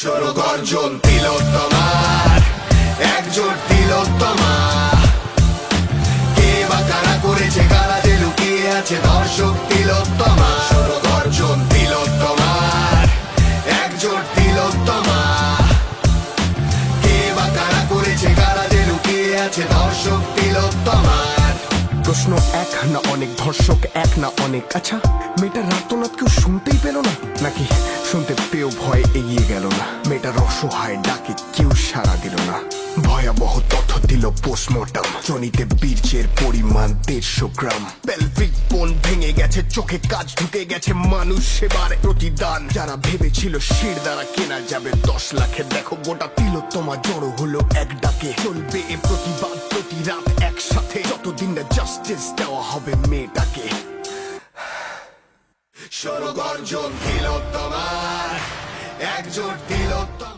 সরো গর্জন তিলোত্তমার একজোট তিলোত্তমা। কে বা কারা করেছে, কারা লুকিয়ে আছে, দর্শক তিলোত্তমা। সরো গর্জন তিলোত্তমার একজোট তিলোত্তমা। প্রশ্ন এক না অনেক ধর্ষক, এক না অনেক। আচ্ছা মেয়েটার রাতনাথ কেউ শুনতেই পেল না? নাকি শুনতে পেয়েও ভয় এগিয়ে গেল না? মেয়েটার অসহায় ডাকে কেউ সাড়া দিল না। ভয়াবহ তথ্য দিল পোস্টমর্টম। জনিতে বীর্যের পরিমাণ দেড়শো গ্রাম। পেলভিক বোন ভেঙে গেছে, চোখে কাজ ঢুকে গেছে, মানুষ সেবার প্রতিদান। যারা ভেবেছিল শির দ্বারা কেনা যাবে, দশ লাখের দেখো, গোটা তিলোত্তমা জড়ো হলো এক ডাকে। চলবে এ প্রতিবাদ প্রতি রাত একসাথে। যতদিন না জাস্টিস দেওয়া হবে মেয়েটাকে সরো গর্জন তিলোত্তমার একজোট তিলোত্তমা